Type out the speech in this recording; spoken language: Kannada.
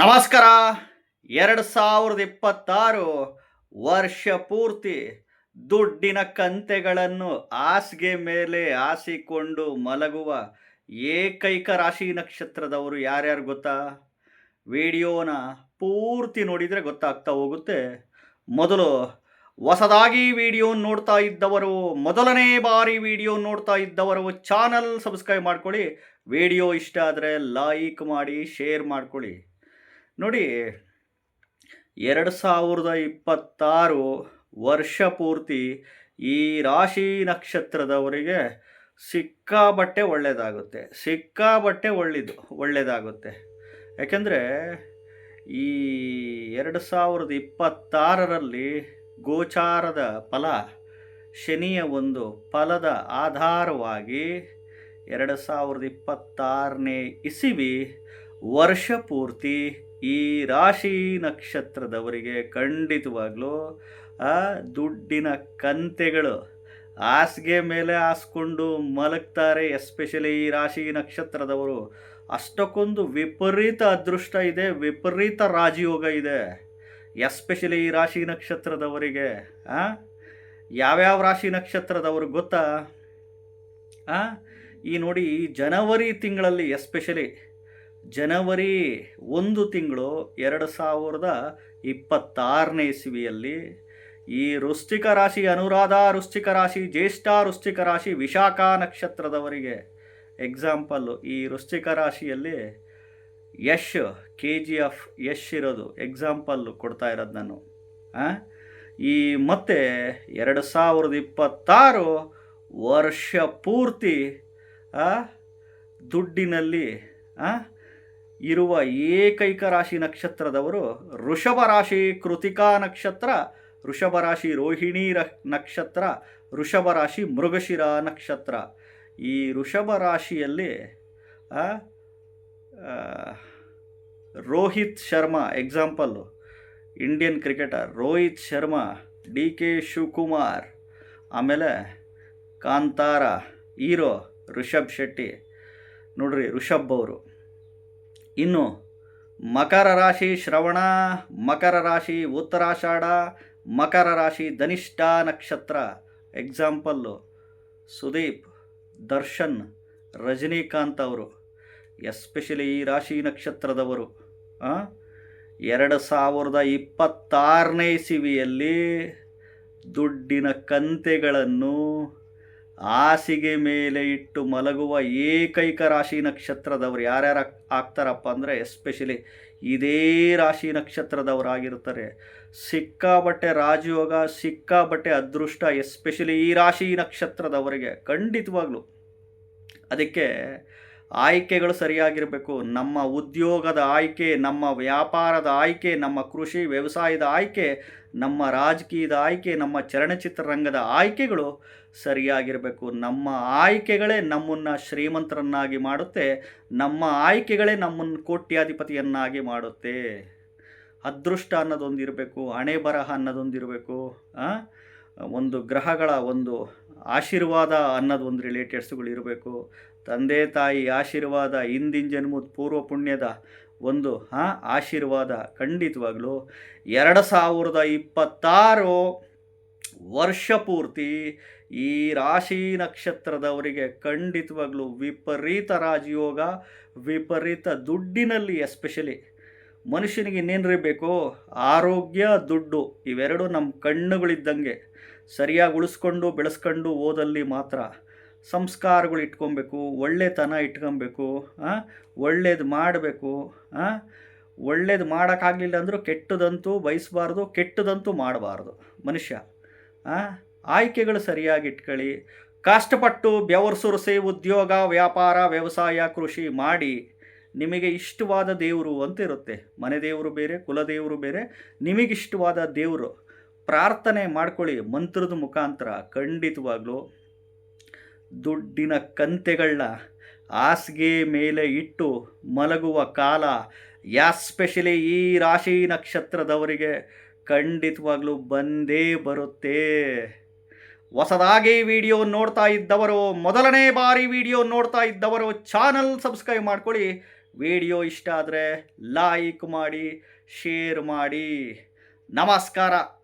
ನಮಸ್ಕಾರ. ಎರಡು ಸಾವಿರದ ಇಪ್ಪತ್ತಾರು ವರ್ಷ ಪೂರ್ತಿ ದುಡ್ಡಿನ ಕಂತೆಗಳನ್ನು ಹಾಸಿಗೆ ಮೇಲೆ ಹಾಸಿಕೊಂಡು ಮಲಗುವ ಏಕೈಕ ರಾಶಿ ನಕ್ಷತ್ರದವರು ಯಾರ್ಯಾರು ಗೊತ್ತಾ? ವಿಡಿಯೋನ ಪೂರ್ತಿ ನೋಡಿದರೆ ಗೊತ್ತಾಗ್ತಾ ಹೋಗುತ್ತೆ. ಮೊದಲು ಹೊಸದಾಗಿ ವಿಡಿಯೋ ನೋಡ್ತಾ ಇದ್ದವರು, ಮೊದಲನೇ ಬಾರಿ ವಿಡಿಯೋ ನೋಡ್ತಾ ಇದ್ದವರು ಚಾನಲ್ ಸಬ್ಸ್ಕ್ರೈಬ್ ಮಾಡ್ಕೊಳ್ಳಿ. ವಿಡಿಯೋ ಇಷ್ಟ ಆದರೆ ಲೈಕ್ ಮಾಡಿ, ಶೇರ್ ಮಾಡ್ಕೊಳ್ಳಿ. ನೋಡಿ, ಎರಡು ಸಾವಿರದ ಇಪ್ಪತ್ತಾರು ವರ್ಷ ಪೂರ್ತಿ ಈ ರಾಶಿ ನಕ್ಷತ್ರದವರಿಗೆ ಸಿಕ್ಕಾಬಟ್ಟೆ ಒಳ್ಳೆಯದಾಗುತ್ತೆ ಸಿಕ್ಕಾಬಟ್ಟೆ ಒಳ್ಳೆಯದು ಒಳ್ಳೆಯದಾಗುತ್ತೆ ಯಾಕೆಂದರೆ, ಈ ಎರಡು ಸಾವಿರದ ಇಪ್ಪತ್ತಾರರಲ್ಲಿ ಗೋಚಾರದ ಫಲ ಶನಿಯ ಒಂದು ಫಲದ ಆಧಾರವಾಗಿ ಎರಡು ಸಾವಿರದ ಇಪ್ಪತ್ತಾರನೇ ಇಸಿವಿ ವರ್ಷ ಪೂರ್ತಿ ಈ ರಾಶಿ ನಕ್ಷತ್ರದವರಿಗೆ ಖಂಡಿತವಾಗ್ಲೂ ದುಡ್ಡಿನ ಕಂತೆಗಳು ಹಾಸಿಗೆ ಮೇಲೆ ಹಾಸ್ಕೊಂಡು ಮಲಗ್ತಾರೆ ಎಸ್ಪೆಷಲಿ ಈ ರಾಶಿ ನಕ್ಷತ್ರದವರು. ಅಷ್ಟಕ್ಕೊಂದು ವಿಪರೀತ ಅದೃಷ್ಟ ಇದೆ, ವಿಪರೀತ ರಾಜಯೋಗ ಇದೆ. ಎಸ್ಪೆಷಲಿ ಈ ರಾಶಿ ನಕ್ಷತ್ರದವರಿಗೆ ಯಾವ್ಯಾವ ರಾಶಿ ನಕ್ಷತ್ರದವರು ಗೊತ್ತಾ? ಈ ನೋಡಿ ಈ ಜನವರಿ ತಿಂಗಳಲ್ಲಿ ಎಸ್ಪೆಷಲಿ ಜನವರಿ ಒಂದು ತಿಂಗಳು ಎರಡು ಸಾವಿರದ ಇಪ್ಪತ್ತಾರನೇ ಇಸ್ವಿಯಲ್ಲಿ ಈ ವೃಶ್ಚಿಕ ರಾಶಿ ಅನುರಾಧ, ವೃಶ್ಚಿಕ ರಾಶಿ ಜ್ಯೇಷ್ಠ, ವೃಶ್ಚಿಕ ರಾಶಿ ವಿಶಾಖ ನಕ್ಷತ್ರದವರಿಗೆ ಎಕ್ಸಾಂಪಲ್ಲು ಈ ವೃಶ್ಚಿಕ ರಾಶಿಯಲ್ಲಿ Yash K G F Yash ಇರೋದು ಎಕ್ಸಾಂಪಲ್ಲು ಕೊಡ್ತಾ ಇರೋದು ನಾನು? ಈ ಮತ್ತೆ ಎರಡು ಸಾವಿರದ ಇಪ್ಪತ್ತಾರು ವರ್ಷ ಪೂರ್ತಿ ದುಡ್ಡಿನಲ್ಲಿ ಇರುವ ಏಕೈಕ ರಾಶಿ ನಕ್ಷತ್ರದವರು ಋಷಭ ರಾಶಿ, ಕೃತಿಕಾ ನಕ್ಷತ್ರ ಋಷಭ ರಾಶಿ, ರೋಹಿಣಿ ನಕ್ಷತ್ರ ಋಷಭ ರಾಶಿ, ಮೃಗಶಿರ ನಕ್ಷತ್ರ. ಈ ಋಷಭ ರಾಶಿಯಲ್ಲಿ Rohit Sharma example Indian cricketer Rohit Sharma, D K Shivakumar, ಆಮೇಲೆ ಕಾಂತಾರ, ಹೀರೋ ಋಷಭ್ ಶೆಟ್ಟಿ. ನೋಡ್ರಿ ಋಷಭ್ ಅವರು. ಇನ್ನು ಮಕರ ರಾಶಿ ಶ್ರವಣ, ಮಕರ ರಾಶಿ ಉತ್ತರಾಷಾಢ, ಮಕರ ರಾಶಿ ಧನಿಷ್ಠ ನಕ್ಷತ್ರ ಎಕ್ಸಾಂಪಲ್ಲು ಸುದೀಪ್, ದರ್ಶನ್, ರಜನೀಕಾಂತ್ ಅವರು ಎಸ್ಪೆಷಲಿ ಈ ರಾಶಿ ನಕ್ಷತ್ರದವರು? ಎರಡು ಸಾವಿರದ ಇಪ್ಪತ್ತಾರನೇ ಇಸಿವಿಯಲ್ಲಿ ದುಡ್ಡಿನ ಕಂತೆಗಳನ್ನು ಹಾಸಿಗೆ ಮೇಲೆ ಇಟ್ಟು ಮಲಗುವ ಏಕೈಕ ರಾಶಿ ನಕ್ಷತ್ರದವರು ಯಾರ್ಯಾರು ಆಗ್ತಾರಪ್ಪ ಅಂದರೆ ಎಸ್ಪೆಷಲಿ ಇದೇ ರಾಶಿ ನಕ್ಷತ್ರದವರಾಗಿರ್ತಾರೆ ಸಿಕ್ಕಾಬಟ್ಟೆ ರಾಜಯೋಗ, ಸಿಕ್ಕಾಬಟ್ಟೆ ಅದೃಷ್ಟ ಎಸ್ಪೆಷಲಿ ಈ ರಾಶಿ ನಕ್ಷತ್ರದವರಿಗೆ ಖಂಡಿತವಾಗ್ಲೂ. ಅದಕ್ಕೆ ಆಯ್ಕೆಗಳು ಸರಿಯಾಗಿರಬೇಕು. ನಮ್ಮ ಉದ್ಯೋಗದ ಆಯ್ಕೆ, ನಮ್ಮ ವ್ಯಾಪಾರದ ಆಯ್ಕೆ, ನಮ್ಮ ಕೃಷಿ ವ್ಯವಸಾಯದ ಆಯ್ಕೆ, ನಮ್ಮ ರಾಜಕೀಯದ ಆಯ್ಕೆ, ನಮ್ಮ ಚಲನಚಿತ್ರರಂಗದ ಆಯ್ಕೆಗಳು ಸರಿಯಾಗಿರಬೇಕು. ನಮ್ಮ ಆಯ್ಕೆಗಳೇ ನಮ್ಮನ್ನು ಶ್ರೀಮಂತರನ್ನಾಗಿ ಮಾಡುತ್ತೆ. ನಮ್ಮ ಆಯ್ಕೆಗಳೇ ನಮ್ಮನ್ನು ಕೋಟ್ಯಾಧಿಪತಿಯನ್ನಾಗಿ ಮಾಡುತ್ತೆ. ಅದೃಷ್ಟ ಅನ್ನೋದೊಂದಿರಬೇಕು ಹಣೆ ಬರಹ ಅನ್ನೋದೊಂದಿರಬೇಕು? ಒಂದು ಗ್ರಹಗಳ ಒಂದು ಆಶೀರ್ವಾದ ಅನ್ನೋದು ಒಂದು ರಿಲೇಟೆಡ್ಸ್ಗಳು ಇರಬೇಕು. ತಂದೆ, ತಾಯಿ ಆಶೀರ್ವಾದ, ಹಿಂದಿನ ಜನ್ಮದ ಪೂರ್ವ ಪುಣ್ಯದ ಒಂದು, ಹಾಂ, ಆಶೀರ್ವಾದ ಖಂಡಿತವಾಗಲೂ ಎರಡು ಸಾವಿರದ ಇಪ್ಪತ್ತಾರು ವರ್ಷ ಪೂರ್ತಿ ಈ ರಾಶಿ ನಕ್ಷತ್ರದವರಿಗೆ ಖಂಡಿತವಾಗ್ಲೂ ವಿಪರೀತ ರಾಜಯೋಗ, ವಿಪರೀತ ದುಡ್ಡಿನಲ್ಲಿ ಎಸ್ಪೆಷಲಿ ಮನುಷ್ಯನಿಗೆ ಇನ್ನೇನು ಬೇಕು ಆರೋಗ್ಯ, ದುಡ್ಡು ಇವೆರಡು ನಮ್ಮ ಕಣ್ಣುಗಳಿದ್ದಂಗೆ. ಸರಿಯಾಗಿ ಉಳಿಸ್ಕೊಂಡು, ಬೆಳೆಸ್ಕೊಂಡು ಓದಲ್ಲಿ ಮಾತ್ರ ಸಂಸ್ಕಾರಗಳು ಇಟ್ಕೊಬೇಕು, ಒಳ್ಳೆತನ ಇಟ್ಕೊಬೇಕು ಒಳ್ಳೇದು ಮಾಡಬೇಕು ಒಳ್ಳೇದು ಮಾಡೋಕ್ಕಾಗಲಿಲ್ಲ ಅಂದರೂ ಕೆಟ್ಟದಂತೂ ಬಯಸಬಾರ್ದು, ಕೆಟ್ಟದಂತೂ ಮಾಡಬಾರ್ದು ಮನುಷ್ಯ? ಆಯ್ಕೆಗಳು ಸರಿಯಾಗಿ ಇಟ್ಕೊಳ್ಳಿ ಕಷ್ಟಪಟ್ಟು ಬೆವರು ಸುರಿಸಿ ಉದ್ಯೋಗ, ವ್ಯಾಪಾರ, ವ್ಯವಸಾಯ, ಕೃಷಿ ಮಾಡಿ ನಿಮಗೆ ಇಷ್ಟವಾದ ದೇವರು ಅಂತ ಇರುತ್ತೆ ಮನೆ ದೇವರು ಬೇರೆ ಕುಲದೇವರು ಬೇರೆ, ನಿಮಗಿಷ್ಟವಾದ ದೇವರು ಪ್ರಾರ್ಥನೆ ಮಾಡ್ಕೊಳ್ಳಿ ಮಂತ್ರದ ಮುಖಾಂತರ ಖಂಡಿತವಾಗ್ಲೂ ದುಡ್ಡಿನ ಕಂತೆಗಳನ್ನ ಹಾಸಿಗೆ ಮೇಲೆ ಇಟ್ಟು ಮಲಗುವ ಕಾಲ ಎಸ್ಪೆಷಲಿ ಈ ರಾಶಿ ನಕ್ಷತ್ರದವರಿಗೆ ಖಂಡಿತವಾಗ್ಲೂ ಬಂದೇ ಬರುತ್ತೆ. ಹೊಸದಾಗಿ ವಿಡಿಯೋ ನೋಡ್ತಾ ಇದ್ದವರು, ಮೊದಲನೇ ಬಾರಿ ವಿಡಿಯೋ ನೋಡ್ತಾ ಇದ್ದವರು ಚಾನಲ್ ಸಬ್ಸ್ಕ್ರೈಬ್ ಮಾಡ್ಕೊಳ್ಳಿ. ವಿಡಿಯೋ ಇಷ್ಟ ಆದರೆ ಲೈಕ್ ಮಾಡಿ ಶೇರ್ ಮಾಡಿ. ನಮಸ್ಕಾರ.